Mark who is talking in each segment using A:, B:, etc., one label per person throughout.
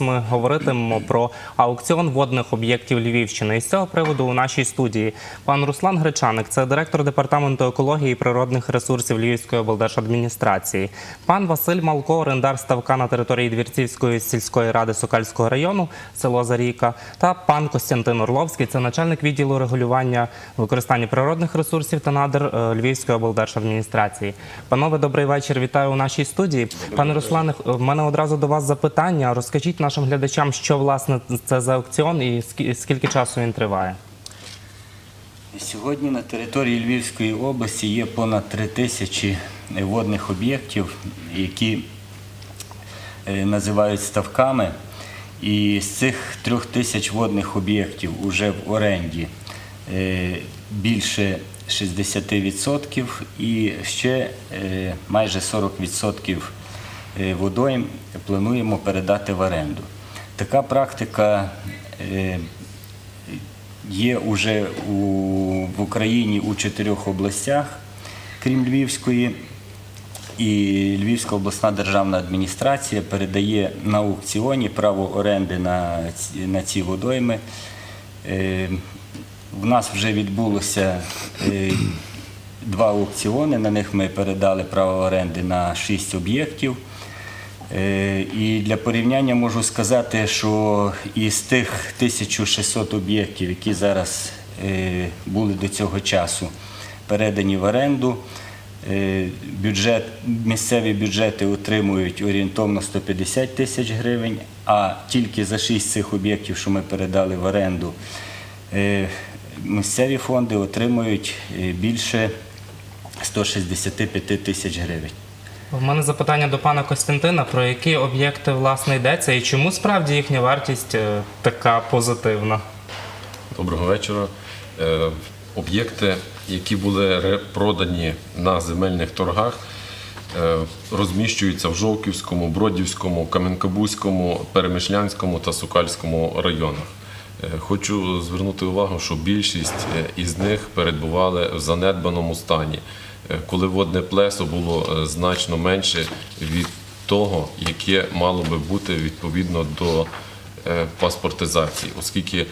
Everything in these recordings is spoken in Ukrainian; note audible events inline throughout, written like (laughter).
A: Ми говоритимемо про аукціон водних об'єктів Львівщини. І з цього приводу у нашій студії пан Руслан Гречаник, це директор департаменту екології і природних ресурсів Львівської облдержадміністрації. Пан Василь Малко, орендар ставка на території Двірцівської сільської ради Сокальського району, село Заріка, та пан Костянтин Орловський, це начальник відділу регулювання використання природних ресурсів та надр е, Львівської облдержадміністрації. Панове, добрий вечір. Вітаю у нашій студії. Пане Руслане, в мене одразу до вас запитання. Розкажіть нашим глядачам, що власне це за аукціон і скільки часу він триває.
B: Сьогодні на території Львівської області є понад три тисячі водних об'єктів, які е, називають ставками. І з цих трьох тисяч водних об'єктів уже в оренді е, більше 60% і ще е, майже 40% е, водойм плануємо передати в оренду. Така практика е, є уже у, в Україні у чотирьох областях, крім Львівської. І Львівська обласна державна адміністрація передає на аукціоні право оренди на ці, водойми. Е, в нас вже відбулося е, два аукціони. На них ми передали право оренди на шість об'єктів. Е, І для порівняння можу сказати, що із тих 1600 об'єктів, які зараз е, були до цього часу передані в оренду, е, бюджет, місцеві бюджети отримують орієнтовно 150 тисяч гривень, а тільки за шість цих об'єктів, що ми передали в оренду, місцеві фонди отримують більше 165 тисяч гривень.
A: У мене запитання до пана Костянтина, про які об'єкти власне йдеться і чому справді їхня вартість е, така позитивна?
C: Доброго вечора. Е, Об'єкти, які були продані на земельних торгах, е, розміщуються в Жовківському, Бродівському, Кам'янкабузькому, Перемишлянському та Сокальському районах. Хочу звернути увагу, що більшість із них перебували в занедбаному стані, коли водне плесо було е, значно менше від того, яке мало би бути відповідно до е, паспортизації, оскільки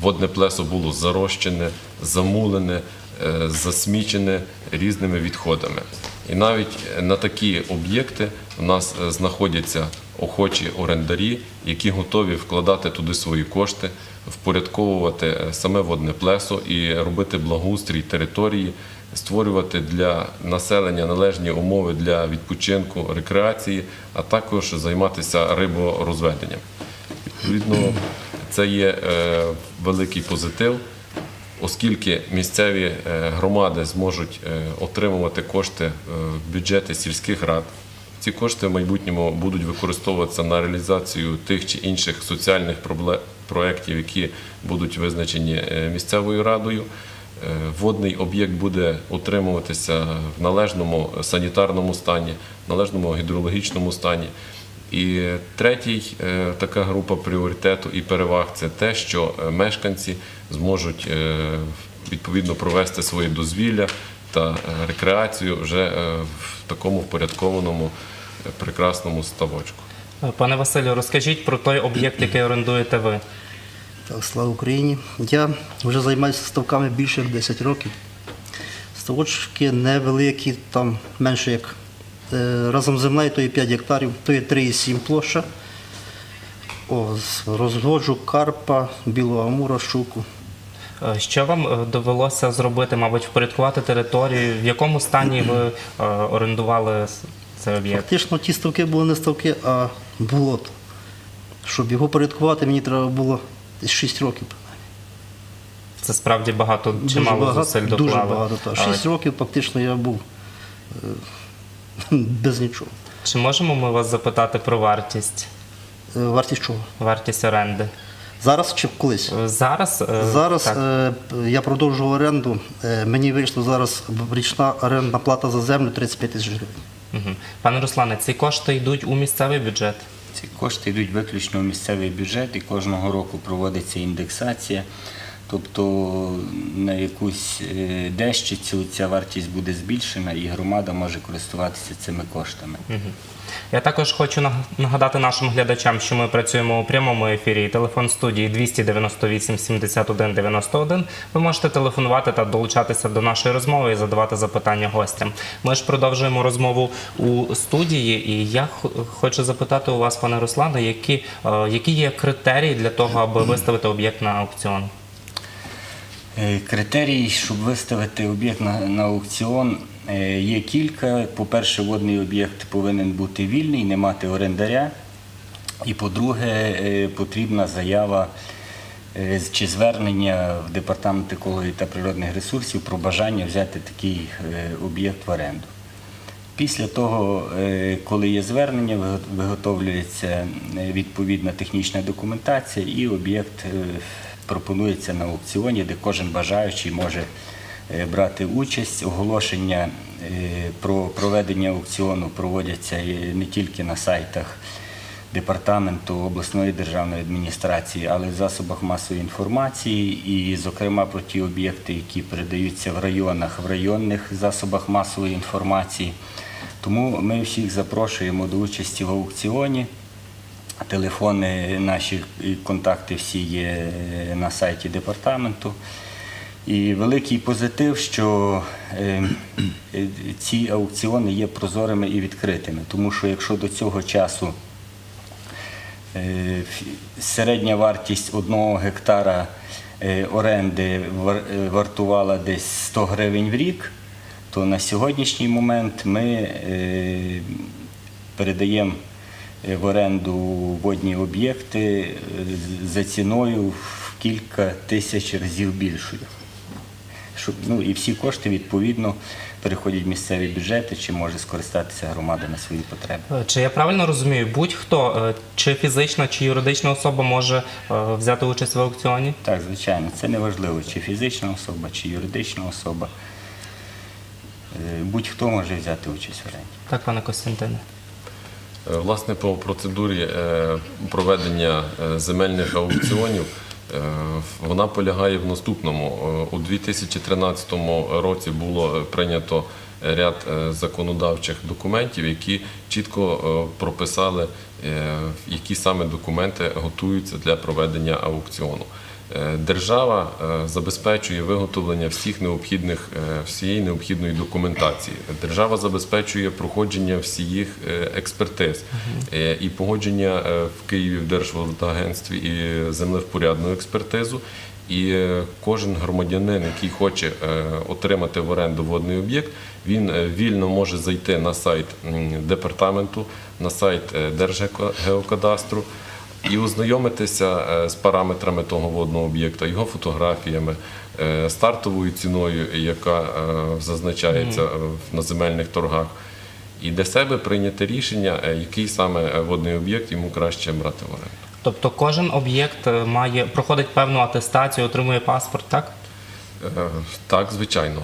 C: водне плесо було зарощене, замулене, е, засмічене різними відходами. І навіть на такі об'єкти у нас знаходяться охочі орендарі, які готові вкладати туди свої кошти, впорядковувати саме водне плесо і робити благоустрій території, створювати для населення належні умови для відпочинку, рекреації, а також займатися риборозведенням. Відповідно, це є е, великий позитив, оскільки місцеві е, громади зможуть е, отримувати кошти в бюджети сільських рад. Ці кошти в майбутньому будуть використовуватися на реалізацію тих чи інших соціальних проєктів, які будуть визначені місцевою радою. Водний об'єкт буде утримуватися в належному санітарному стані, в належному гідрологічному стані. І третій е, така група пріоритету і переваг це те, що е, мешканці зможуть е, відповідно провести своє дозвілля та рекреацію вже в такому впорядкованому прекрасному ставочку.
A: Пане Василю, розкажіть про той об'єкт, який орендуєте ви.
D: Так, слава Україні. Я вже займаюся ставками більше як 10 років. Ставочки невеликі, там менше як е, разом з землею, то є 5 гектарів, то є 3,7 площа. О, розводжу карпа, білого амура, щуку.
A: Е, Що вам е, довелося зробити, мабуть, впорядкувати територію? В якому стані ви орендували цей об'єкт?
D: Фактично ті ставки були не ставки, а болото. Щоб його порядкувати, мені треба було десь 6 років. принаймні.
A: Це справді багато чимало зусиль доклали.
D: дуже багато. Так.
A: А
D: 6 років фактично я був е, (laughs) без нічого.
A: Чи можемо ми вас запитати про вартість?
D: Е, Вартість чого?
A: Вартість оренди?
D: Зараз чи колись?
A: Е, Зараз, е,
D: Зараз
A: так.
D: е, я продовжував оренду. Е, мені вийшло зараз річна орендна плата за землю 35 тисяч гривень.
A: Мгм. Пане Руслане, ці кошти йдуть у місцевий бюджет.
B: Ці кошти йдуть виключно в місцевий бюджет і кожного року проводиться індексація. Тобто на якусь е, дещицю ця вартість буде збільшена і громада може користуватися цими коштами.
A: Я також хочу наг- нагадати нашим глядачам, що ми працюємо у прямому ефірі. Телефон студії 298 71 91. Ви можете телефонувати та долучатися до нашої розмови і задавати запитання гостям. Ми ж продовжуємо розмову у студії, і я хочу запитати у вас, пане Руслане, які, е, які є критерії для того, аби виставити об'єкт на аукціон?
B: Е, Критерій, щоб виставити об'єкт на, на аукціон, е, є кілька. По-перше, водний об'єкт повинен бути вільний, не мати орендаря. І по-друге, е, потрібна заява чи звернення в департамент екології та природних ресурсів про бажання взяти такий об'єкт в оренду. Після того, коли є звернення, виготовлюється відповідна технічна документація і об'єкт пропонується на аукціоні, де кожен бажаючий може е, брати участь. Оголошення е, про проведення аукціону проводяться е, не тільки на сайтах департаменту обласної державної адміністрації, але й в засобах масової інформації, і, зокрема, про ті об'єкти, які передаються в районах, в районних засобах масової інформації. Тому ми всіх запрошуємо до участі в аукціоні. Телефони наші контакти всі є на сайті департаменту. І великий позитив, що е, е, (clears throat) ці аукціони є прозорими і відкритими, тому що якщо до цього часу е, середня вартість одного гектара е, оренди е, вартувала десь 100 гривень в рік, то на сьогоднішній момент ми передаємо в оренду водні об'єкти е, за ціною в кілька тисяч разів більшою. Щоб, ну, і всі кошти відповідно переходять в місцеві бюджети, чи може скористатися громада на свої потреби.
A: Е, Чи я правильно розумію, будь-хто, е, чи фізична, чи юридична особа може е, взяти участь в аукціоні?
B: Так, звичайно, це не важливо, чи фізична особа, чи юридична особа. Е, Будь-хто може взяти участь в оренді.
A: Так, пане Костянтине.
C: Е, Власне, по процедурі е, проведення е, земельних аукціонів вона полягає в наступному. У 2013 році було прийнято ряд законодавчих документів, які чітко прописали, які саме документи готуються для проведення аукціону. Е, Держава е, забезпечує виготовлення всіх необхідних е, всієї необхідної документації. Держава забезпечує проходження всіх експертиз і погодження в Києві в Держводагентстві і землевпорядну експертизу. І кожен громадянин, який хоче отримати в оренду водний об'єкт, він вільно може зайти на сайт департаменту, на сайт Держгеокадастру і ознайомитися е, з параметрами того водного об'єкта, його фотографіями, е, стартовою ціною, яка е, зазначається на земельних торгах, і для себе прийняти рішення, який саме водний об'єкт йому краще брати в оренду.
A: Тобто кожен об'єкт має проходить певну атестацію, отримує паспорт, так?
C: Так, звичайно.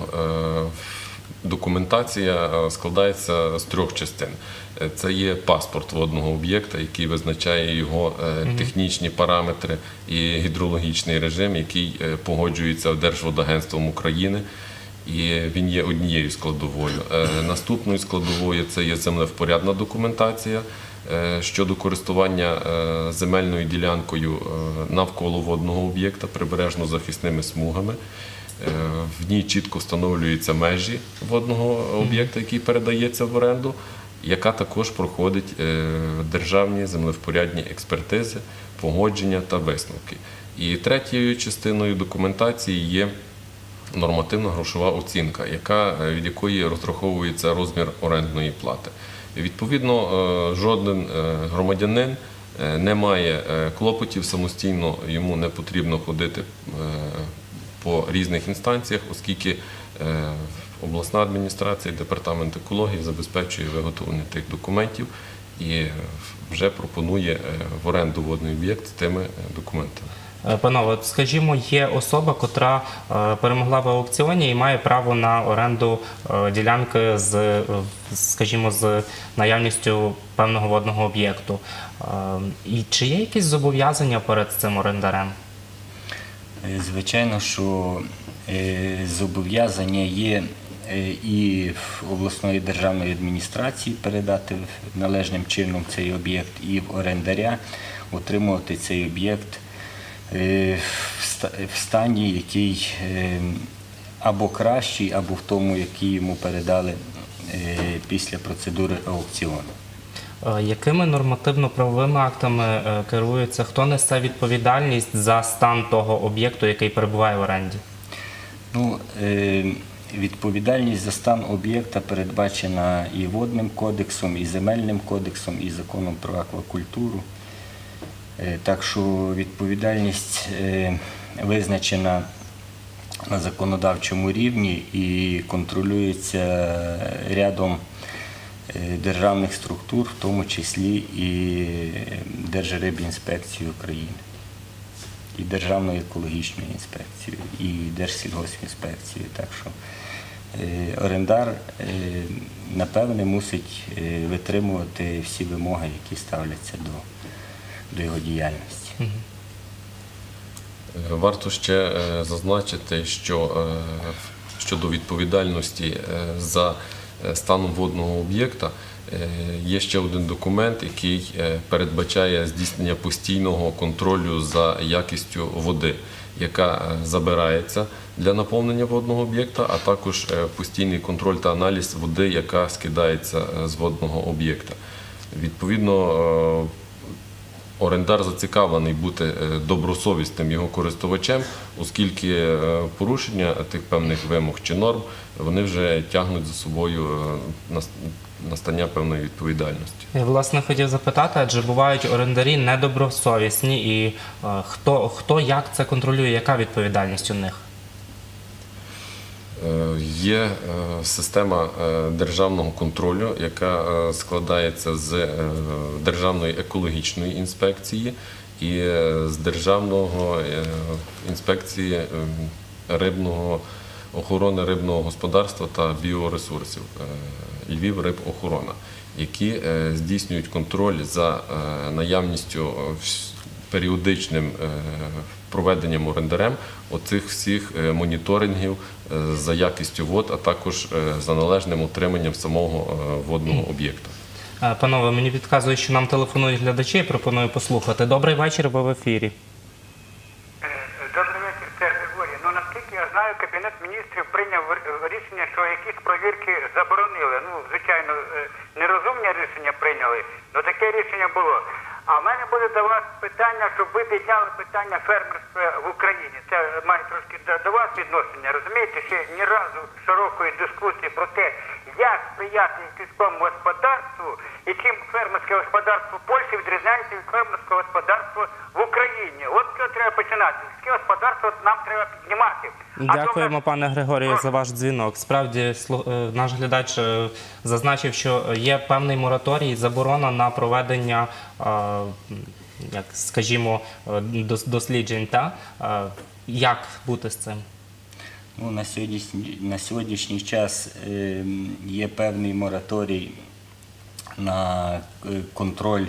C: Документація е, складається з трьох частин. Е, Це є паспорт водного об'єкта, який визначає його е, технічні параметри і гідрологічний режим, який погоджується Держводагентством України. І він є однією складовою. Наступною складовою це є землевпорядна документація щодо користування земельною ділянкою навколо водного об'єкта прибережно-захисними смугами. Е, В ній чітко встановлюються межі водного об'єкта, який передається в оренду, яка також проходить е, державні землевпорядні експертизи, погодження та висновки. І третьою частиною документації є нормативно-грошова оцінка, яка, е, від якої розраховується розмір орендної плати. Відповідно, жоден громадянин не має клопотів самостійно, йому не потрібно ходити по різних інстанціях, оскільки е, обласна адміністрація, департамент екології забезпечує виготовлення тих документів і е, вже пропонує е, в оренду водний об'єкт з тими документами.
A: Панове, скажімо, є особа, котра перемогла в аукціоні і має право на оренду ділянки з, скажімо, з наявністю певного водного об'єкту. І чи є якісь зобов'язання перед цим орендарем?
B: Е, Звичайно, що е, зобов'язання є е, і в обласної державної адміністрації передати належним чином цей об'єкт, і в орендаря утримувати цей об'єкт в стані, який або кращий, або в тому, який йому передали після процедури аукціону.
A: Е, Якими нормативно-правовими актами е, керується? Хто несе відповідальність за стан того об'єкту, який перебуває в оренді?
B: Ну, е, відповідальність за стан об'єкта передбачена і водним кодексом, і земельним кодексом, і законом про аквакультуру. Так що відповідальність визначена на законодавчому рівні і контролюється рядом державних структур, в тому числі і Держрибінспекції України і Державною екологічною інспекцією, і Держсільгоспінспекцією. Так що е, орендар, е, напевне, мусить е, витримувати всі вимоги, які ставляться до, до його діяльності.
C: Е, Варто ще е, зазначити, що е, щодо відповідальності е, за е, станом водного об'єкта е, є ще один документ, який е, передбачає здійснення постійного контролю за якістю води, яка е, забирається для наповнення водного об'єкта, а також е, постійний контроль та аналіз води, яка скидається е, з водного об'єкта. Відповідно, е, Орендар зацікавлений бути е, добросовісним його користувачем, оскільки е, порушення тих певних вимог чи норм вони вже тягнуть за собою е, настання певної відповідальності.
A: Я власне хотів запитати, адже бувають орендарі недобросовісні, і хто, хто як це контролює, яка відповідальність у них?
C: Е, Є е, система е, державного контролю, яка складається з Державної екологічної інспекції і з Державного інспекції рибного охорони рибного господарства та біоресурсів Львів Рибохорона, які здійснюють контроль за наявністю періодичним проведенням орендарем оцих всіх е, моніторингів е, за якістю вод, а також е, за належним утриманням самого водного об'єкта.
A: Е, Панове, мені підказують, що нам телефонують глядачі, пропоную послухати. Добрий вечір, ви в ефірі.
E: Добрий вечір, це Григорій. Ну наскільки я знаю, кабінет міністрів прийняв рішення, що якісь провірки заборонили. Ну, звичайно, нерозумне рішення прийняли, але таке рішення було. А в мене буде до вас питання, щоб ви підняли питання фермерства в Україні. Це має трошки до, вас відношення. Розумієте, ще ні разу широкої дискусії про те, як сприяти сільському господарству і чим фермерське господарство Польщі відрізняється від фермерського господарства в Україні. От що треба починати. Сільське господарство нам треба піднімати.
A: Дякуємо, пане Григорію, за ваш дзвінок. Справді, е, наш глядач е, зазначив, що є певний мораторій, заборона на проведення, е, як скажімо, досліджень. Та? Як бути з цим?
B: Ну, на, сьогоднішній, на сьогоднішній час е, є певний мораторій на е, контроль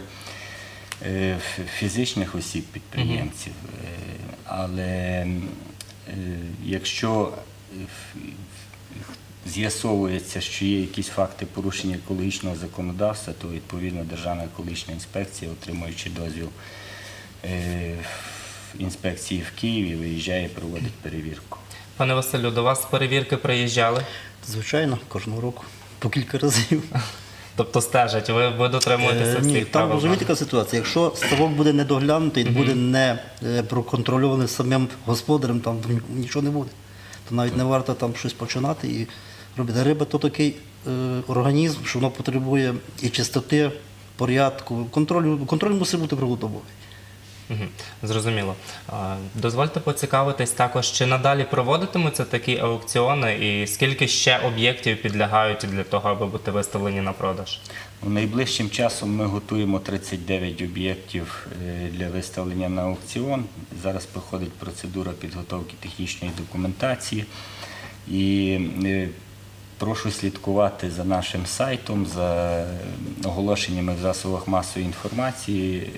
B: е, фізичних осіб підприємців. Е, але е, якщо з'ясовується, що є якісь факти порушення екологічного законодавства, то відповідно Державна екологічна інспекція, отримуючи дозвіл е, інспекції в Києві, виїжджає і проводить перевірку.
A: Пане Василю, до вас перевірки приїжджали,
D: Звичайно, кожного року по кілька разів.
A: тобто стежать, ви, ви дотримуєтеся
D: Е, Ні, там
A: правил.
D: розумієте, яка ситуація. Якщо ставок буде недоглянутий, буде не е, проконтрольований самим господарем, там нічого не буде. То навіть не варто там щось починати і робити. Риба то такий е, організм, що воно потребує і чистоти, порядку. Контроль, контроль мусить бути круглодобовий.
A: Зрозуміло. Дозвольте поцікавитись також, чи надалі проводитимуться такі аукціони, і скільки ще об'єктів підлягають для того, аби бути виставлені на продаж?
B: Ну, Найближчим часом ми готуємо 39 об'єктів е, для виставлення на аукціон. Зараз проходить процедура підготовки технічної документації. І е, прошу слідкувати за нашим сайтом, за оголошеннями в засобах масової інформації.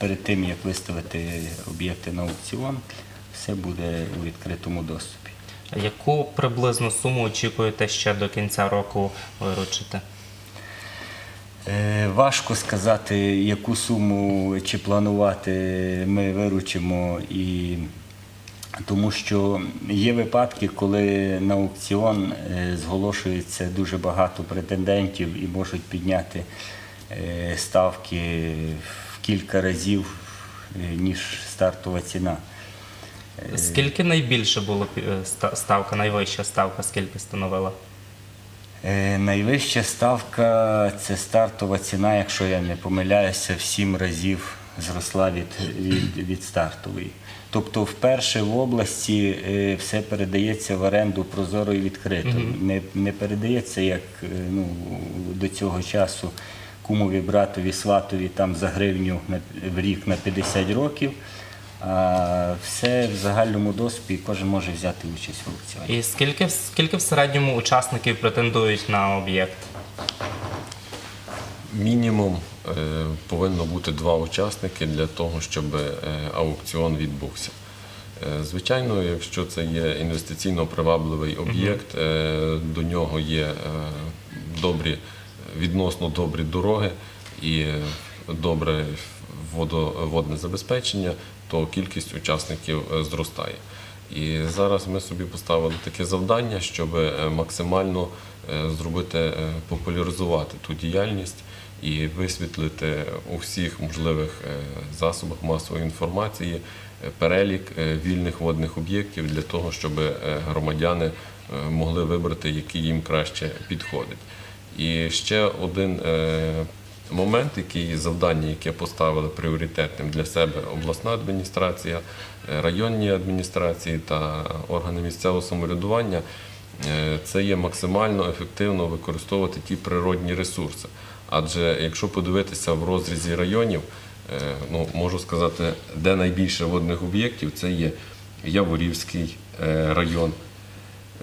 B: Перед тим, як виставити об'єкти на аукціон, все буде у відкритому доступі.
A: Яку приблизну суму очікуєте ще до кінця року виручити?
B: Е, Важко сказати, яку суму чи планувати ми виручимо, і тому що є випадки, коли на аукціон е, зголошується дуже багато претендентів і можуть підняти е, ставки в кілька разів, е, ніж стартова ціна.
A: Скільки найбільше було пі- е, ста- ставка, найвища ставка, скільки становила?
B: Е, Найвища ставка це стартова ціна, якщо я не помиляюся, в сім разів зросла від, від, від стартової. Тобто, вперше в області е, все передається в оренду прозоро і відкрито. Не, не передається як е, ну, до цього часу кумові, братові, сватові там за гривню в рік на 50 років. А все в загальному доступі, кожен може взяти участь в аукціоні.
A: І скільки, в- скільки в середньому учасників претендують на об'єкт?
C: Мінімум е, повинно бути два учасники для того, щоб е, аукціон відбувся. Е, Звичайно, якщо це є інвестиційно привабливий об'єкт, е, до нього є е, добрі, відносно добрі дороги і добре водне забезпечення, то кількість учасників е, зростає. І зараз ми собі поставили таке завдання, щоб е, максимально е, зробити, популяризувати ту діяльність і висвітлити у всіх можливих засобах масової інформації перелік вільних водних об'єктів для того, щоб громадяни могли вибрати, який їм краще підходить. І ще один е, момент, який завдання, яке поставили пріоритетним для себе обласна адміністрація, е, районні адміністрації та органи місцевого самоврядування, е, це є максимально ефективно використовувати ті природні ресурси. Адже якщо подивитися в розрізі районів, ну можу сказати, де найбільше водних об'єктів, це є Яворівський район,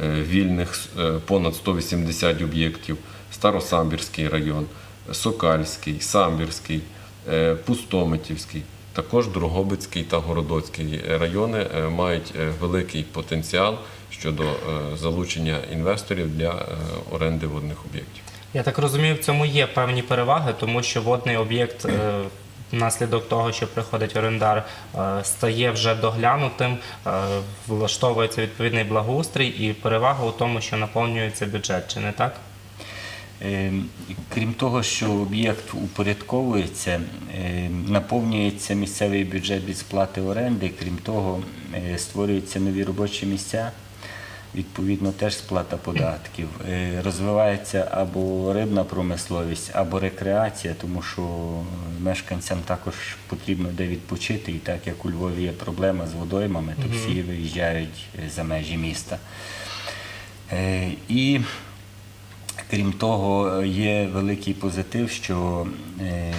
C: вільних понад 180 об'єктів, Старосамбірський район, Сокальський, Самбірський, е, Пустомитівський. Також Дрогобицький та Городоцький райони е, мають е, великий потенціал щодо залучення інвесторів для оренди водних об'єктів.
A: Я так розумію, в цьому є певні переваги, тому що водний об'єкт внаслідок того, що приходить орендар, стає вже доглянутим, влаштовується відповідний благоустрій, і перевага у тому, що наповнюється бюджет, чи не так?
B: Е, Крім того, що об'єкт упорядковується, е, наповнюється місцевий бюджет від сплати оренди, крім того, е, створюються нові робочі місця, відповідно, теж сплата податків. Е, Розвивається або рибна промисловість, або рекреація, тому що мешканцям також потрібно де відпочити, і так як у Львові є проблема з водоймами, то всі виїжджають е, за межі міста. І Крім того, є великий позитив, що е,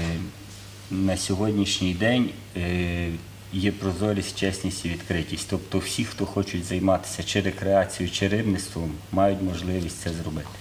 B: на сьогоднішній день е, є прозорість, чесність і відкритість. Тобто всі, хто хочуть займатися чи рекреацією, чи рибництвом, мають можливість це зробити.